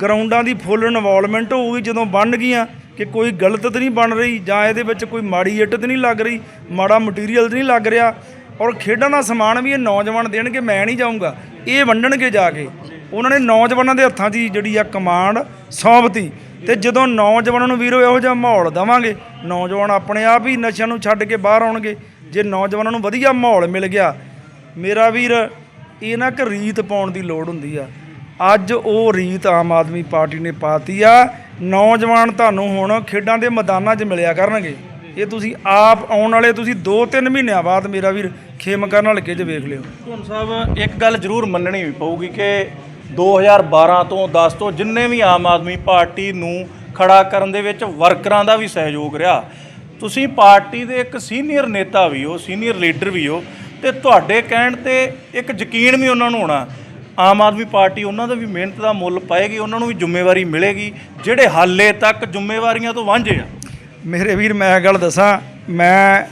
ਗਰਾਊਂਡਾਂ ਦੀ ਫੁੱਲ ਇਨਵੋਲਵਮੈਂਟ ਹੋਊਗੀ ਜਦੋਂ ਬਣ ਗਈਆਂ ਕਿ ਕੋਈ ਗਲਤ ਤਾਂ ਨਹੀਂ ਬਣ ਰਹੀ ਜਾਂ ਇਹਦੇ ਵਿੱਚ ਕੋਈ ਮਾੜੀ ਇੱਟ ਤਾਂ ਨਹੀਂ ਲੱਗ ਰਹੀ, ਮਾੜਾ ਮਟੀਰੀਅਲ ਤਾਂ ਨਹੀਂ ਲੱਗ ਰਿਹਾ। ਔਰ ਖੇਡਾਂ ਦਾ ਸਮਾਨ ਵੀ ਇਹ ਨੌਜਵਾਨ ਦੇਣਗੇ, ਮੈਂ ਨਹੀਂ ਜਾਊਂਗਾ। ਇਹ ਵੰਡਣਗੇ ਜਾ ਕੇ। ਉਹਨਾਂ ਨੇ ਨੌਜਵਾਨਾਂ ਦੇ ਹੱਥਾਂ 'ਚ ਹੀ ਜਿਹੜੀ ਆ ਕਮਾਂਡ ਸੌਂਪਤੀ। ਤੇ ਜਦੋਂ ਨੌਜਵਾਨਾਂ ਨੂੰ ਵੀਰੋ ਇਹੋ ਜਿਹਾ ਮਾਹੌਲ ਦਵਾਂਗੇ, ਨੌਜਵਾਨ ਆਪਣੇ ਆਪ ਹੀ ਨਸ਼ਿਆਂ ਨੂੰ ਛੱਡ ਕੇ ਬਾਹਰ ਆਉਣਗੇ। ਜੇ ਨੌਜਵਾਨਾਂ ਨੂੰ ਵਧੀਆ ਮਾਹੌਲ ਮਿਲ ਗਿਆ, ਮੇਰਾ ਵੀਰ, ਇਹ ਨਾ ਕਿ ਰੀਤ ਪਾਉਣ ਦੀ ਲੋੜ ਹੁੰਦੀ ਆ। ਅੱਜ ਉਹ ਰੀਤ ਆਮ ਆਦਮੀ ਪਾਰਟੀ ਨੇ ਪਾਤੀ ਆ। ਨੌਜਵਾਨ ਤੁਹਾਨੂੰ ਹੁਣ ਖੇਡਾਂ ਦੇ ਮੈਦਾਨਾਂ 'ਚ ਮਿਲਿਆ ਕਰਨਗੇ। ਇਹ ਤੁਸੀਂ ਆਪ ਆਉਣ ਵਾਲੇ ਤੁਸੀਂ 2-3 ਮਹੀਨਿਆਂ ਬਾਅਦ ਮੇਰਾ ਵੀਰ ਖੇਮ ਕਰਨ ਹਲਕੇ 'ਚ ਵੇਖ ਲਿਓ। ਧੁੰਨ ਸਾਹਿਬ, ਇੱਕ ਗੱਲ ਜ਼ਰੂਰ ਮੰਨਣੀ ਵੀ ਪਊਗੀ ਕਿ 2012 ਤੋਂ 10 ਤੋਂ ਜਿੰਨੇ ਵੀ ਆਮ ਆਦਮੀ ਪਾਰਟੀ ਨੂੰ ਖੜਾ ਕਰਨ ਦੇ ਵਿੱਚ ਵਰਕਰਾਂ ਦਾ ਵੀ ਸਹਿਯੋਗ ਰਿਹਾ। ਤੁਸੀਂ ਪਾਰਟੀ ਦੇ ਇੱਕ ਸੀਨੀਅਰ ਨੇਤਾ ਵੀ ਹੋ, ਸੀਨੀਅਰ ਲੀਡਰ ਵੀ ਹੋ ਤੇ ਤੁਹਾਡੇ ਕਹਿਣ ਤੇ ਇੱਕ ਯਕੀਨ ਵੀ ਉਹਨਾਂ ਨੂੰ ਹੋਣਾ, ਆਮ ਆਦਮੀ ਪਾਰਟੀ ਉਹਨਾਂ ਦਾ ਵੀ ਮਿਹਨਤ ਦਾ ਮੁੱਲ ਪਾਏਗੀ, ਉਹਨਾਂ ਨੂੰ ਵੀ ਜ਼ਿੰਮੇਵਾਰੀ ਮਿਲੇਗੀ, ਜਿਹੜੇ ਹਾਲੇ ਤੱਕ ਜ਼ਿੰਮੇਵਾਰੀਆਂ ਤੋਂ ਵਾਂਝੇ ਆ। ਮੇਰੇ ਵੀਰ, ਮੈਂ ਇਹ ਗੱਲ ਦੱਸਾਂ, ਮੈਂ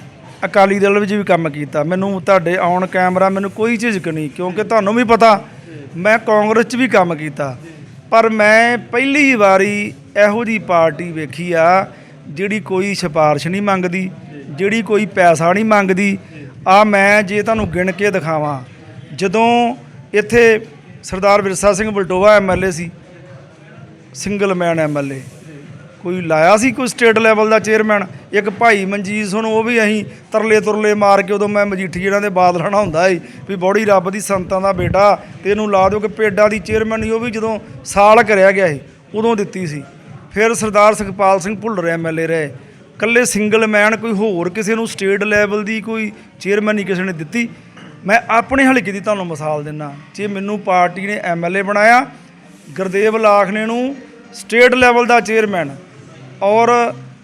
ਅਕਾਲੀ ਦਲ ਵਿੱਚ ਵੀ ਕੰਮ ਕੀਤਾ। ਮੈਨੂੰ ਤੁਹਾਡੇ ਔਨ ਕੈਮਰਾ ਮੈਨੂੰ ਕੋਈ ਝਿਜਕ ਨਹੀਂ, ਕਿਉਂਕਿ ਤੁਹਾਨੂੰ ਵੀ ਪਤਾ ਮੈਂ ਕਾਂਗਰਸ 'ਚ ਵੀ ਕੰਮ ਕੀਤਾ। ਪਰ ਮੈਂ ਪਹਿਲੀ ਵਾਰੀ ਇਹੋ ਜੀ ਪਾਰਟੀ ਵੇਖੀ ਆ, ਜਿਹੜੀ ਕੋਈ ਸਿਫਾਰਿਸ਼ ਨਹੀਂ ਮੰਗਦੀ, ਜਿਹੜੀ ਕੋਈ ਪੈਸਾ ਨਹੀਂ ਮੰਗਦੀ। ਆ ਮੈਂ ਜੇ ਤੁਹਾਨੂੰ ਗਿਣ ਕੇ ਦਿਖਾਵਾਂ, ਜਦੋਂ ਇੱਥੇ ਸਰਦਾਰ ਵਿਰਸਾ ਸਿੰਘ ਬਲਟੋਆ ਐਮਐਲਏ ਸੀ ਸਿੰਗਲ ਮੈਨ ਐਮਐਲਏ ਕੋਈ ਲਾਇਆ ਸੀ ਕੋਈ ਸਟੇਟ ਲੈਵਲ ਦਾ ਚੇਅਰਮੈਨ? ਇੱਕ ਭਾਈ ਮਨਜੀਤ ਸੁਣ ਉਹ ਵੀ ਅਸੀਂ ਤਰਲੇ ਤੁਰਲੇ ਮਾਰ ਕੇ ਉਦੋਂ ਮੈਂ ਮਜੀਠੀ ਜਿਹੜਾ ਦੇ ਬਾਦ ਹੁੰਦਾ ਸੀ ਵੀ ਬੋੜੀ ਰੱਬ ਦੀ ਸੰਤਾਂ ਦਾ ਬੇਟਾ, ਤੇ ਇਹਨੂੰ ਲਾ ਦਿਓ ਕਿ ਪੇਡਾਂ ਦੀ ਚੇਅਰਮੈਨ ਹੀ ਉਹ ਵੀ ਜਦੋਂ ਸਾਲ ਕਰਿਆ ਗਿਆ ਸੀ, ਉਦੋਂ ਦਿੱਤੀ ਸੀ। ਫਿਰ ਸਰਦਾਰ ਸੁਖਪਾਲ ਸਿੰਘ ਭੁੱਲਰ ਐਮਐਲਏ ਰਹੇ। ਕੱਲੇ ਸਿੰਗਲ ਮੈਨ ਕੋਈ ਹੋਰ ਕਿਸੇ ਨੂੰ ਸਟੇਟ ਲੈਵਲ ਦੀ ਕੋਈ ਚੇਅਰਮੈਨ ਨਹੀਂ ਕਿਸੇ ਨੇ ਦਿੱਤੀ। ਮੈਂ ਆਪਣੇ ਹਲਕੇ ਦੀ ਤੁਹਾਨੂੰ ਮਿਸਾਲ ਦਿੰਨਾ, ਜੇ ਮੈਨੂੰ ਪਾਰਟੀ ਨੇ ਐਮਐਲਏ ਬਣਾਇਆ, ਗੁਰਦੇਵ ਲਾਖਣੇ ਨੂੰ ਸਟੇਟ ਲੈਵਲ ਦਾ ਚੇਅਰਮੈਨ ਔਰ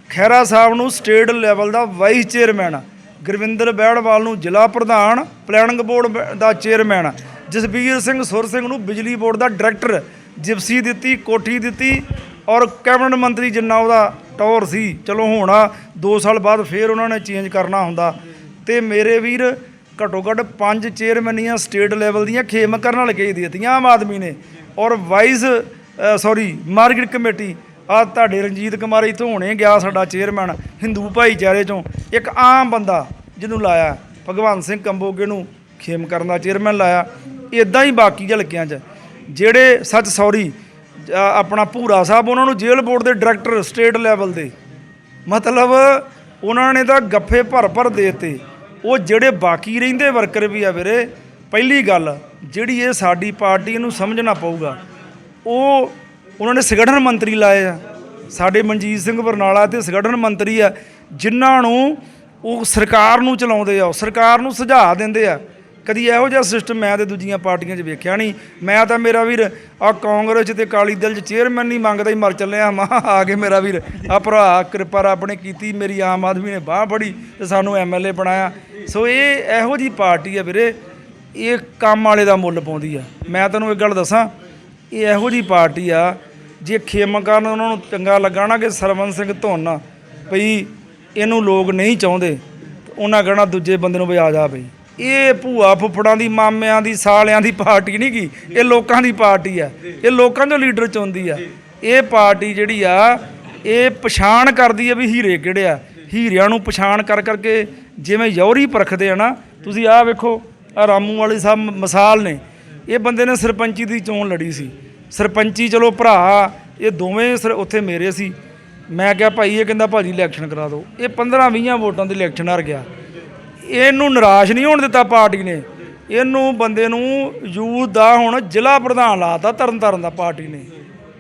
ਖਹਿਰਾ ਸਾਹਿਬ ਨੂੰ ਸਟੇਟ ਲੈਵਲ ਦਾ ਵਾਈਸ ਚੇਅਰਮੈਨ ਗੁਰਵਿੰਦਰ ਬੈੜਵਾਲ ਨੂੰ ਜ਼ਿਲ੍ਹਾ ਪ੍ਰਧਾਨ, ਪਲੈਨਿੰਗ ਬੋਰਡ ਦਾ ਚੇਅਰਮੈਨ, ਜਸਬੀਰ ਸਿੰਘ ਸੁਰ ਸਿੰਘ ਨੂੰ ਬਿਜਲੀ ਬੋਰਡ ਦਾ ਡਾਇਰੈਕਟਰ, ਜਿਪਸੀ ਦਿੱਤੀ, ਕੋਠੀ ਦਿੱਤੀ ਔਰ ਕੈਬਨਿਟ ਮੰਤਰੀ ਜਿੰਨਾ ਉਹਦਾ ਟੌਰ ਸੀ, ਚਲੋ ਹੋਣਾ ਆ 2 ਸਾਲ ਬਾਅਦ ਫੇਰ ਉਹਨਾਂ ਨੇ ਚੇਂਜ ਕਰਨਾ ਹੁੰਦਾ। ਤੇ ਮੇਰੇ ਵੀਰ, ਘੱਟੋ ਘੱਟ ਪੰਜ ਚੇਅਰਮੈਨੀਆਂ ਸਟੇਟ ਲੈਵਲ ਦੀਆਂ ਖੇਮ ਕਰਨ ਨਾਲ ਕਹੀ ਦਿੱਤੀਆਂ ਆਮ ਆਦਮੀ ਨੇ। ਔਰ ਵਾਈਸ ਸੌਰੀ ਮਾਰਕੀਟ ਕਮੇਟੀ ਆ ਤੁਹਾਡੇ ਰਣਜੀਤ ਕੁਮਾਰ ਇੱਥੋਂ ਹੁਣੇ ਗਿਆ ਸਾਡਾ ਚੇਅਰਮੈਨ ਹਿੰਦੂ ਭਾਈਚਾਰੇ ਚੋਂ। ਇੱਕ ਆਮ ਬੰਦਾ ਜਿਹਨੂੰ ਲਾਇਆ, ਭਗਵੰਤ ਸਿੰਘ ਕੰਬੋਗੇ ਨੂੰ ਖੇਮ ਕਰਨ ਦਾ ਚੇਅਰਮੈਨ ਲਾਇਆ। ਇਦਾਂ ਹੀ ਬਾਕੀ ਝਲਕਿਆਂ 'ਚ। ਜਿਹੜੇ ਸੱਚ ਸੌਰੀ ਆਪਣਾ ਭੂਰਾ ਸਾਹਿਬ, ਉਹਨਾਂ ਨੂੰ ਜੇਲ੍ਹ ਬੋਰਡ ਦੇ ਡਾਇਰੈਕਟਰ ਸਟੇਟ ਲੈਵਲ ਦੇ। ਮਤਲਬ ਉਹਨਾਂ ਨੇ ਤਾਂ ਗੱਫੇ ਭਰ ਭਰ ਦੇਤੇ। ਉਹ ਜਿਹੜੇ ਬਾਕੀ ਰਹਿੰਦੇ ਵਰਕਰ ਵੀ ਆ ਵੀਰੇ, ਪਹਿਲੀ ਗੱਲ, ਜਿਹੜੀ ਇਹ ਸਾਡੀ ਪਾਰਟੀ ਨੂੰ ਸਮਝਣਾ ਪਊਗਾ, ਉਹ ਉਹਨਾਂ ਨੇ ਸੰਗਠਨ ਮੰਤਰੀ ਲਾਏ ਆ। ਸਾਡੇ ਮਨਜੀਤ ਸਿੰਘ ਬਰਨਾਲਾ ਤੇ ਸੰਗਠਨ ਮੰਤਰੀ ਆ, ਜਿਨ੍ਹਾਂ ਨੂੰ ਉਹ ਸਰਕਾਰ ਨੂੰ ਚਲਾਉਂਦੇ ਆ, ਉਹ ਸਰਕਾਰ ਨੂੰ ਸੁਝਾਅ ਦਿੰਦੇ ਆ। ਕਦੀ ਇਹੋ ਜਿਹਾ ਸਿਸਟਮ ਮੈਂ ਤੇ ਦੂਜੀਆਂ ਪਾਰਟੀਆਂ 'ਚ ਵੇਖਿਆ ਨਹੀਂ। ਮੈਂ ਤਾਂ ਮੇਰਾ ਵੀਰ ਆ ਕਾਂਗਰਸ 'ਚ ਤੇ ਅਕਾਲੀ ਦਲ 'ਚ ਚੇਅਰਮੈਨ ਨਹੀਂ ਮੰਗਦਾ ਹੀ ਮਰ ਚੱਲਿਆ ਮਾਂ ਆ ਕੇ ਮੇਰਾ ਵੀਰ ਆ ਭਰਾ ਕਿਰਪਾ ਰੱਬ ਨੇ ਕੀਤੀ, ਮੇਰੀ ਆਮ ਆਦਮੀ ਨੇ ਬਾਹ ਫੜੀ ਤੇ ਸਾਨੂੰ ਐਮਐਲਏ ਬਣਾਇਆ। ਸੋ ਇਹ ਇਹੋ ਜੀ ਪਾਰਟੀ ਆ ਵੀਰੇ, ਇਹ ਕੰਮ ਵਾਲੇ ਦਾ ਮੁੱਲ ਪਾਉਂਦੀ ਆ। ਮੈਂ ਤੁਹਾਨੂੰ ਇੱਕ ਗੱਲ ਦੱਸਾਂ ਇਹ ਇਹੋ ਜੀ ਪਾਰਟੀ ਆ, ਜੇ ਖੇਮ ਕਰਨ ਉਹਨਾਂ ਨੂੰ ਚੰਗਾ ਲੱਗਾ ਨਾ ਕਿ ਸਰਵੰਤ ਸਿੰਘ ਧੁੰਨ ਭਈ ਇਹਨੂੰ ਲੋਕ ਨਹੀਂ ਚਾਹੁੰਦੇ ਤੇ ਉਹਨਾਂ ਕਹਿਣਾ ਦੂਜੇ ਬੰਦੇ ਨੂੰ ਵੀ ਆ ਜਾ ਭਈ ਇਹ ਭੂਆ ਫੁੱਫੜਾਂ ਦੀ, ਮਾਮਿਆਂ ਦੀ, ਸਾਲਿਆਂ ਦੀ ਪਾਰਟੀ ਨਹੀਂ ਗੀ, ਇਹ ਲੋਕਾਂ ਦੀ ਪਾਰਟੀ ਆ। ਇਹ ਲੋਕਾਂ ਚੋਂ ਲੀਡਰ ਚੁਣਦੀ ਆ। ਇਹ ਪਾਰਟੀ ਜਿਹੜੀ ਆ, ਇਹ ਪਛਾਣ ਕਰਦੀ ਆ ਵੀ ਹੀਰੇ ਕਿਹੜੇ ਆ। ਹੀਰਿਆਂ ਨੂੰ ਪਛਾਣ ਕਰ ਕਰਕੇ ਜਿਵੇਂ ਯੌਰੀ ਪਰਖਦੇ ਆ ਨਾ, ਤੁਸੀਂ ਆਹ ਵੇਖੋ ਆ ਰਾਮੂ ਵਾਲੀ ਸਾਹਿਬ ਮਿਸਾਲ ਨੇ। ਇਹ ਬੰਦੇ ਨੇ ਸਰਪੰਚੀ ਦੀ ਚੋਣ ਲੜੀ ਸੀ। ਸਰਪੰਚੀ ਚਲੋ ਭਰਾ, ਇਹ ਦੋਵੇਂ ਸਰ ਉੱਥੇ ਮੇਰੇ ਸੀ। ਮੈਂ ਕਿਹਾ, ਭਾਈ, ਇਹ ਕਹਿੰਦਾ, ਭਾਜੀ ਇਲੈਕਸ਼ਨ ਕਰਾ ਦਿਓ। ਇਹ 15 20 ਵੋਟਾਂ ਦੇ ਇਲੈਕਸ਼ਨ ਹਾਰ ਗਿਆ। ਇਹਨੂੰ ਨਿਰਾਸ਼ ਨਹੀਂ ਹੋਣ ਦਿੱਤਾ ਪਾਰਟੀ ਨੇ। ਇਹਨੂੰ ਬੰਦੇ ਨੂੰ ਯੂਥ ਦਾ ਹੁਣ ਜ਼ਿਲ੍ਹਾ ਪ੍ਰਧਾਨ ਲਾਤਾ ਤਰਨਤਾਰਨ ਦਾ ਪਾਰਟੀ ਨੇ।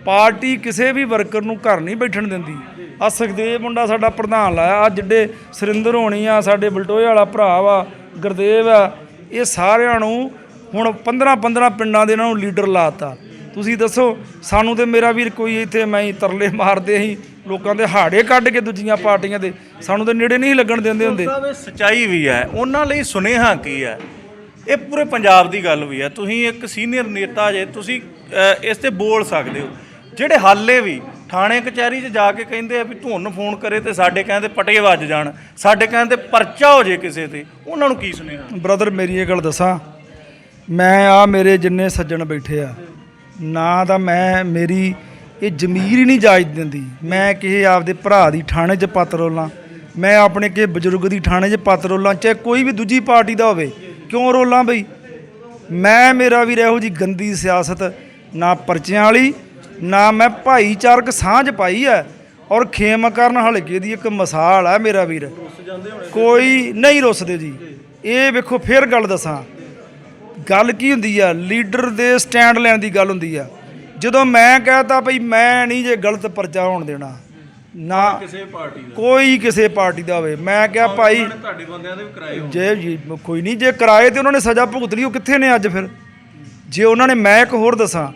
ਪਾਰਟੀ ਕਿਸੇ ਵੀ ਵਰਕਰ ਨੂੰ ਘਰ ਨਹੀਂ ਬੈਠਣ ਦਿੰਦੀ। ਆ ਸੁਖਦੇਵ ਮੁੰਡਾ ਸਾਡਾ ਪ੍ਰਧਾਨ ਲਾਇਆ। ਆ ਜਿੱਡੇ ਸੁਰਿੰਦਰ ਹੋਣੀ ਆ, ਸਾਡੇ ਬਲਟੋਏ ਵਾਲਾ ਭਰਾ ਵਾ, ਗੁਰਦੇਵ ਆ, ਇਹ ਸਾਰਿਆਂ ਨੂੰ ਹੁਣ 15 15 ਪਿੰਡਾਂ ਦੇ ਇਹਨਾਂ ਨੂੰ ਲੀਡਰ ਲਾਤਾ। ਤੁਸੀਂ ਦੱਸੋ ਸਾਨੂੰ ਤੇ ਮੇਰਾ ਵੀਰ ਕੋਈ ਇੱਥੇ ਮੈਂ ਹੀ ਤਰਲੇ ਮਾਰਦੇ ਅਸੀਂ ਲੋਕਾਂ ਦੇ ਹਾੜੇ ਕੱਢ ਕੇ ਦੂਜੀਆਂ ਪਾਰਟੀਆਂ ਦੇ ਸਾਨੂੰ ਤੇ ਨੇੜੇ ਨਹੀਂ ਲੱਗਣ ਦਿੰਦੇ ਹੁੰਦੇ। ਸਚਾਈ ਵੀ ਹੈ ਉਹਨਾਂ ਲਈ ਸੁਨੇਹਾ ਕੀ ਹੈ? ਇਹ ਪੂਰੇ ਪੰਜਾਬ ਦੀ ਗੱਲ ਵੀ ਹੈ। ਤੁਸੀਂ ਇੱਕ ਸੀਨੀਅਰ ਨੇਤਾ ਜੇ ਤੁਸੀਂ ਇਸ ਤੇ ਬੋਲ ਸਕਦੇ ਹੋ। ਜਿਹੜੇ ਹਾਲੇ ਵੀ ਥਾਣੇ ਕਚਹਿਰੀ 'ਚ ਜਾ ਕੇ ਕਹਿੰਦੇ ਆ ਵੀ ਤੁਹਾਨੂੰ ਫੋਨ ਕਰੇ ਤੇ ਸਾਡੇ ਕਹਿੰਦੇ ਪਟੇ ਵੱਜ ਜਾਣ ਸਾਡੇ ਕਹਿੰਦੇ ਪਰਚਾ ਹੋ ਜੇ ਕਿਸੇ ਤੇ ਉਹਨਾਂ ਨੂੰ ਕੀ ਸੁਨੇਹਾ? ਬ੍ਰਦਰ ਮੇਰੀ ਇਹ ਗੱਲ ਦੱਸਾਂ। ਮੈਂ ਆ ਮੇਰੇ ਜਿੰਨੇ ਸੱਜਣ ਬੈਠੇ ਆ। ਨਾ ਤਾਂ ਮੈਂ, ਮੇਰੀ ਇਹ ਜ਼ਮੀਰ ਹੀ ਨਹੀਂ ਜਾਇਜ਼ ਦਿੰਦੀ। ਮੈਂ ਕਿਸੇ ਆਪਦੇ ਭਰਾ ਦੀ ਥਾਣੇ 'ਚ ਪੱਤ ਰੋਲਾਂ। ਮੈਂ ਆਪਣੇ ਕਿਸੇ ਬਜ਼ੁਰਗ ਦੀ ਥਾਣੇ 'ਚ ਪੱਤ ਰੋਲਾਂ, ਚਾਹੇ ਕੋਈ ਵੀ ਦੂਜੀ ਪਾਰਟੀ ਦਾ ਹੋਵੇ। ਕਿਉਂ ਰੋਲਾਂ ਬਈ? ਮੈਂ, ਮੇਰਾ ਵੀ ਇਹੋ ਜੀ ਗੰਦੀ ਸਿਆਸਤ ਨਾ ਪਰਚਿਆਂ ਵਾਲੀ, ਨਾ ਮੈਂ ਭਾਈਚਾਰਕ ਸਾਂਝ ਪਾਈ ਹੈ ਔਰ ਖੇਮ ਕਰਨ ਹਲਕੇ ਦੀ ਇੱਕ ਮਿਸਾਲ ਹੈ ਮੇਰਾ ਵੀਰ। ਕੋਈ ਨਹੀਂ ਰੁੱਸਦੇ ਜੀ। ਇਹ ਵੇਖੋ, ਫੇਰ ਗੱਲ ਦੱਸਾਂ। ਗੱਲ ਕੀ ਹੁੰਦੀ ਆ? ਲੀਡਰ ਦੇ ਸਟੈਂਡ ਲੈਣ ਦੀ ਗੱਲ ਹੁੰਦੀ ਆ। ਜਦੋਂ ਮੈਂ ਕਹਤਾ ਭਈ ਮੈਂ ਨਹੀਂ ਜੇ ਗਲਤ ਪਰਚਾ ਹੋਣ ਦੇਣਾ ਨਾ ਕਿਸੇ ਪਾਰਟੀ ਦਾ। ਕੋਈ ਕਿਸੇ ਪਾਰਟੀ ਦਾ ਹੋਵੇ। ਮੈਂ ਕਿਹਾ ਭਾਈ ਤੁਹਾਡੇ ਬੰਦਿਆਂ ਦੇ ਵੀ ਕਰਾਏ ਜੇ ਜੀ ਕੋਈ ਨਹੀਂ ਜੇ ਕਿਰਾਏ ਤੇ ਉਹਨਾਂ ਨੇ ਸਜ਼ਾ ਭੁਗਤ ਲਈ ਉਹ ਕਿੱਥੇ ਨੇ ਅੱਜ ਫਿਰ? ਜੇ ਉਹਨਾਂ ਨੇ ਮੈਂ ਇੱਕ ਹੋਰ ਦੱਸਾਂ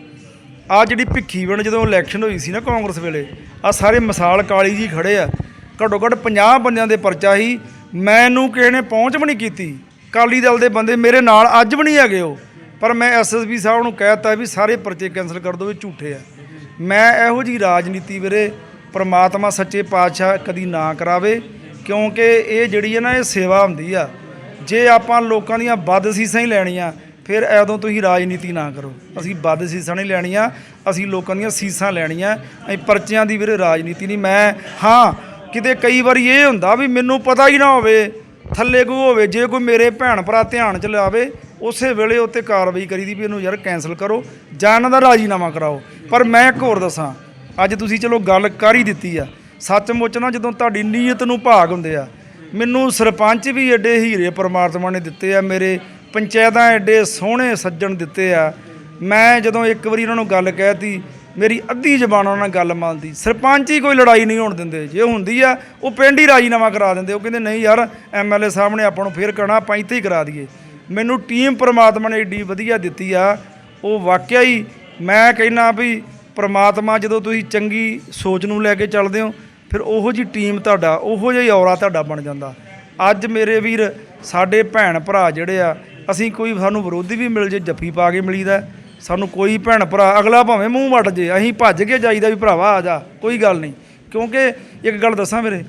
ਆ ਜਿਹੜੀ ਭਿੱਖੀ ਬਣ ਜਦੋਂ ਇਲੈਕਸ਼ਨ ਹੋਈ ਸੀ ਨਾ ਕਾਂਗਰਸ ਵੇਲੇ ਆ ਸਾਰੇ ਮਿਸਾਲ ਕਾਲੀ ਜੀ ਖੜੇ ਆ। ਘੱਟੋ ਘੱਟ 50 ਬੰਦਿਆਂ ਦੇ ਪਰਚਾ ਹੀ ਮੈਨੂੰ ਕਿਸੇ ਨੇ ਪਹੁੰਚ ਵੀ ਨਹੀਂ ਕੀਤੀ। ਕਾਲੀ ਦਲ ਦੇ ਬੰਦੇ ਮੇਰੇ ਨਾਲ ਅੱਜ ਵੀ ਨਹੀਂ ਹੈਗੇ ਉਹ। ਪਰ ਮੈਂ ਐਸਐਸਪੀ ਸਾਹਿਬ ਨੂੰ ਕਹਿਤਾ ਵੀ ਸਾਰੇ ਪਰਚੇ ਕੈਨਸਲ ਕਰ ਦਿਓ, ਇਹ ਝੂਠੇ ਆ। ਮੈਂ ਇਹੋ ਜੀ ਰਾਜਨੀਤੀ ਵੀਰੇ ਪ੍ਰਮਾਤਮਾ ਸੱਚੇ ਪਾਤਸ਼ਾਹ ਕਦੀ ਨਾ ਕਰਾਵੇ, ਕਿਉਂਕਿ ਇਹ ਜਿਹੜੀ ਹੈ ਨਾ, ਇਹ ਸੇਵਾ ਹੁੰਦੀ ਆ। ਜੇ ਆਪਾਂ ਲੋਕਾਂ ਦੀਆਂ ਵੱਧ ਸੀਸਾਂ ਹੀ ਲੈਣੀਆਂ, ਫਿਰ ਐਦੋਂ ਤੁਸੀਂ ਰਾਜਨੀਤੀ ਨਾ ਕਰੋ। ਅਸੀਂ ਵੱਧ ਸੀਸਾਂ ਨਹੀਂ ਲੈਣੀਆਂ, ਅਸੀਂ ਲੋਕਾਂ ਦੀਆਂ ਸੀਸਾਂ ਲੈਣੀਆਂ, ਅਸੀਂ ਪਰਚਿਆਂ ਦੀ ਵੀਰੇ ਰਾਜਨੀਤੀ ਨਹੀਂ। ਮੈਂ, ਹਾਂ, ਕਿਤੇ ਕਈ ਵਾਰੀ ਇਹ ਹੁੰਦਾ ਵੀ ਮੈਨੂੰ ਪਤਾ ਹੀ ਨਾ ਹੋਵੇ ਥੱਲੇ ਕੋਈ ਹੋਵੇ, ਜੇ ਕੋਈ ਮੇਰੇ ਭੈਣ ਭਰਾ ਧਿਆਨ ਚ ਲਿਆਵੇ, ਉਸੇ ਵੇਲੇ ਉੱਤੇ ਕਾਰਵਾਈ ਕਰੀਦੀ ਵੀ ਇਹਨੂੰ ਯਾਰ ਕੈਨਸਲ ਕਰੋ, ਜਾਂ ਇਹਨਾਂ ਦਾ ਰਾਜੀਨਾਮਾ ਕਰਾਓ। ਪਰ ਮੈਂ ਇੱਕ ਹੋਰ ਦੱਸਾਂ, ਅੱਜ ਤੁਸੀਂ ਚਲੋ ਗੱਲ ਕਰ ਹੀ ਦਿੱਤੀ ਆ। ਸੱਚਮੁੱਚ ਨਾ ਜਦੋਂ ਤੁਹਾਡੀ ਨੀਅਤ ਨੂੰ ਭਾਗ ਹੁੰਦੇ ਆ, ਮੈਨੂੰ ਸਰਪੰਚ ਵੀ ਐਡੇ ਹੀਰੇ ਪਰਮਾਤਮਾ ਨੇ ਦਿੱਤੇ ਆ, ਮੇਰੇ ਪੰਚਾਇਤਾਂ ਐਡੇ ਸੋਹਣੇ ਸੱਜਣ ਦਿੱਤੇ ਆ। ਮੈਂ ਜਦੋਂ ਇੱਕ ਵਾਰੀ ਉਹਨਾਂ ਨੂੰ ਗੱਲ ਕਹਿਤੀ ਮੇਰੀ ਅੱਧੀ ਜ਼ਬਾਨ ਉਹਨਾਂ ਨਾਲ ਗੱਲ ਮੰਨਦੀ। ਸਰਪੰਚ ਹੀ ਕੋਈ ਲੜਾਈ ਨਹੀਂ ਹੋਣ ਦਿੰਦੇ। ਜੇ ਹੁੰਦੀ ਆ, ਉਹ ਪਿੰਡ ਹੀ ਰਾਜੀਨਾਮਾ ਕਰਾ ਦਿੰਦੇ। ਉਹ ਕਹਿੰਦੇ, ਨਹੀਂ ਯਾਰ ਐਮਐਲਏ ਸਾਹਿਬ ਨੇ ਆਪਾਂ ਨੂੰ ਫੇਰ ਕਹਿਣਾ, ਆਪਾਂ ਇੱਥੇ ਹੀ ਕਰਾ ਦਈਏ। ਮੈਨੂੰ ਟੀਮ ਪਰਮਾਤਮਾ ਨੇ ਏਡੀ ਵਧੀਆ ਦਿੱਤੀ ਆ। ਉਹ ਵਾਕਿਆ ਹੀ ਮੈਂ ਕਹਿੰਨਾ ਵੀ ਪਰਮਾਤਮਾ ਜਦੋਂ ਤੁਸੀਂ ਚੰਗੀ ਸੋਚ ਨੂੰ ਲੈ ਕੇ ਚੱਲਦੇ ਹੋ, ਫਿਰ ਉਹੋ ਜੀ ਟੀਮ ਤੁਹਾਡਾ, ਉਹੋ ਜਿਹਾ ਹੀ ਔਰਾ ਤੁਹਾਡਾ ਬਣ ਜਾਂਦਾ। ਅੱਜ ਮੇਰੇ ਵੀਰ, ਸਾਡੇ ਭੈਣ ਭਰਾ ਜਿਹੜੇ ਆ, ਅਸੀਂ ਕੋਈ ਸਾਨੂੰ ਵਿਰੋਧੀ ਵੀ ਮਿਲ ਜੇ, ਜੱਫੀ ਪਾ ਕੇ ਮਿਲੀਦਾ। ਸਾਨੂੰ ਕੋਈ ਭੈਣ ਭਰਾ, ਅਗਲਾ ਭਾਵੇਂ ਮੂੰਹ ਵੱਟ ਜੇ, ਅਸੀਂ ਭੱਜ ਕੇ ਜਾਈਦਾ ਵੀ ਭਰਾਵਾ ਆ ਜਾ, ਕੋਈ ਗੱਲ ਨਹੀਂ। ਕਿਉਂਕਿ ਇੱਕ ਗੱਲ ਦੱਸਾਂ ਵੀਰੇ,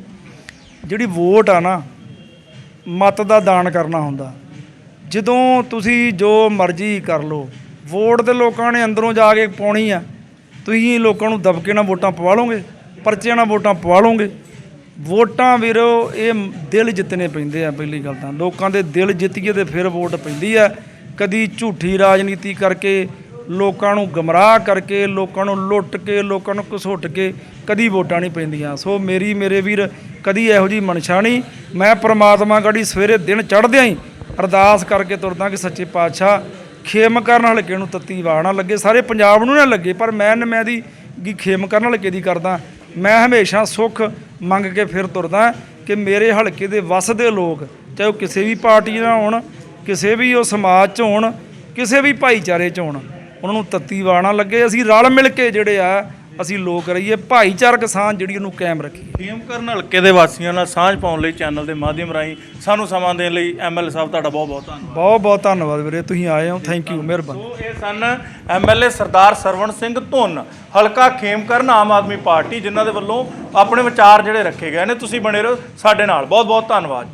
ਜਿਹੜੀ ਵੋਟ ਆ ਨਾ, ਮਤ ਦਾ ਦਾਨ ਕਰਨਾ ਹੁੰਦਾ। ਜਦੋਂ ਤੁਸੀਂ ਜੋ ਮਰਜ਼ੀ ਕਰ ਲਓ, ਵੋਟ ਤੇ ਲੋਕਾਂ ਨੇ ਅੰਦਰੋਂ ਜਾ ਕੇ ਪਾਉਣੀ ਆ, ਤੁਸੀਂ ਲੋਕਾਂ ਨੂੰ ਦਬਕੇ ਨਾਲ ਵੋਟਾਂ ਪਵਾ ਲਓਗੇ, ਪਰਚਿਆਂ ਨਾਲ ਵੋਟਾਂ ਪਵਾ ਲਓਗੇ। ਵੋਟਾਂ ਵੀਰੋ, ਇਹ ਦਿਲ ਜਿੱਤਨੇ ਪੈਂਦੇ ਆ, ਪਹਿਲੀ ਗੱਲ ਤਾਂ। ਲੋਕਾਂ ਦੇ ਦਿਲ ਜਿੱਤੀਏ ਤੇ ਫਿਰ ਵੋਟ ਪੈਂਦੀ ਆ। ਕਦੀ ਝੂਠੀ ਰਾਜਨੀਤੀ ਕਰਕੇ, ਲੋਕਾਂ ਨੂੰ ਗਮਰਾਹ ਕਰਕੇ, ਲੋਕਾਂ ਨੂੰ ਲੁੱਟ ਕੇ, ਲੋਕਾਂ ਨੂੰ ਘਸੁੱਟ ਕੇ ਕਦੀ ਵੋਟਾਂ ਨਹੀਂ ਪੈਂਦੀਆਂ। ਸੋ ਮੇਰੀ, ਮੇਰੇ ਵੀਰ, ਕਦੀ ਇਹੋ ਜੀ ਮਨਸ਼ਾ ਨਹੀਂ। ਮੈਂ ਪ੍ਰਮਾਤਮਾ ਗੜੀ ਸਵੇਰੇ ਦਿਨ ਚੜ੍ਹਦਿਆਂ ਹੀ ਅਰਦਾਸ ਕਰਕੇ ਤੁਰਦਾ ਕਿ ਸੱਚੇ ਪਾਤਸ਼ਾਹ, ਖੇਮ ਕਰਨ ਹਲਕੇ ਨੂੰ ਤੱਤੀ ਵਾਹ ਨਾ ਲੱਗੇ। ਸਾਰੇ ਪੰਜਾਬ ਨੂੰ ਨਾ ਲੱਗੇ, ਪਰ ਮੈਂ ਮੈਂ ਦੀ ਗੀ ਖੇਮ ਕਰਨ ਹਲਕੇ ਦੀ ਕਰਦਾ। ਮੈਂ ਹਮੇਸ਼ਾ ਸੁੱਖ ਮੰਗ ਕੇ ਫਿਰ ਤੁਰਦਾ ਕਿ ਮੇਰੇ ਹਲਕੇ ਦੇ ਵਸਦੇ ਲੋਕ, ਚਾਹੇ ਉਹ ਕਿਸੇ ਵੀ ਪਾਰਟੀ ਨਾਲ ਹੋਣ ਕਿਸੇ ਵੀ ਉਹ ਸਮਾਜ 'ਚ ਹੋਣ ਕਿਸੇ ਵੀ ਭਾਈਚਾਰੇ 'ਚ ਹੋਣ ਉਹਨਾਂ ਨੂੰ ਤੱਤੀ ਨਾ ਲੱਗੇ। ਅਸੀਂ ਰਲ ਮਿਲ ਕੇ ਜਿਹੜੇ ਆ ਅਸੀਂ ਲੋਕ ਰਹੀਏ ਭਾਈਚਾਰਕ ਸਾਂਝ ਜਿਹੜੀ ਉਹਨੂੰ ਕਾਇਮ ਰੱਖੀਏ। ਕਰਨ ਹਲਕੇ ਦੇ ਵਾਸੀਆਂ ਨਾਲ ਸਾਂਝ ਪਾਉਣ ਲਈ ਚੈਨਲ ਦੇ ਮਾਧਿਅਮ ਰਾਹੀਂ ਸਾਨੂੰ ਸਮਾਂ ਦੇਣ ਲਈ ਐਮਐਲਏ ਸਾਹਿਬ ਤੁਹਾਡਾ ਬਹੁਤ ਬਹੁਤ ਧੰਨਵਾਦ। ਬਹੁਤ ਬਹੁਤ ਧੰਨਵਾਦ ਵੀਰੇ ਤੁਸੀਂ ਆਏ ਹੋ ਥੈਂਕ ਯੂ ਮਿਹਰਬਾਨੀ। ਸੋ ਇਹ ਸਨ ਐਮਐਲਏ ਸਰਦਾਰ ਸਰਵਣ ਸਿੰਘ ਧੁੰਨ ਹਲਕਾ ਖੇਮਕਰਨ ਆਮ ਆਦਮੀ ਪਾਰਟੀ ਜਿਨ੍ਹਾਂ ਦੇ ਵੱਲੋਂ ਆਪਣੇ ਵਿਚਾਰ ਜਿਹੜੇ ਰੱਖੇ ਗਏ ਨੇ ਤੁਸੀਂ ਬਣੇ ਰਹੋ ਸਾਡੇ ਨਾਲ। ਬਹੁਤ ਬਹੁਤ ਧੰਨਵਾਦ।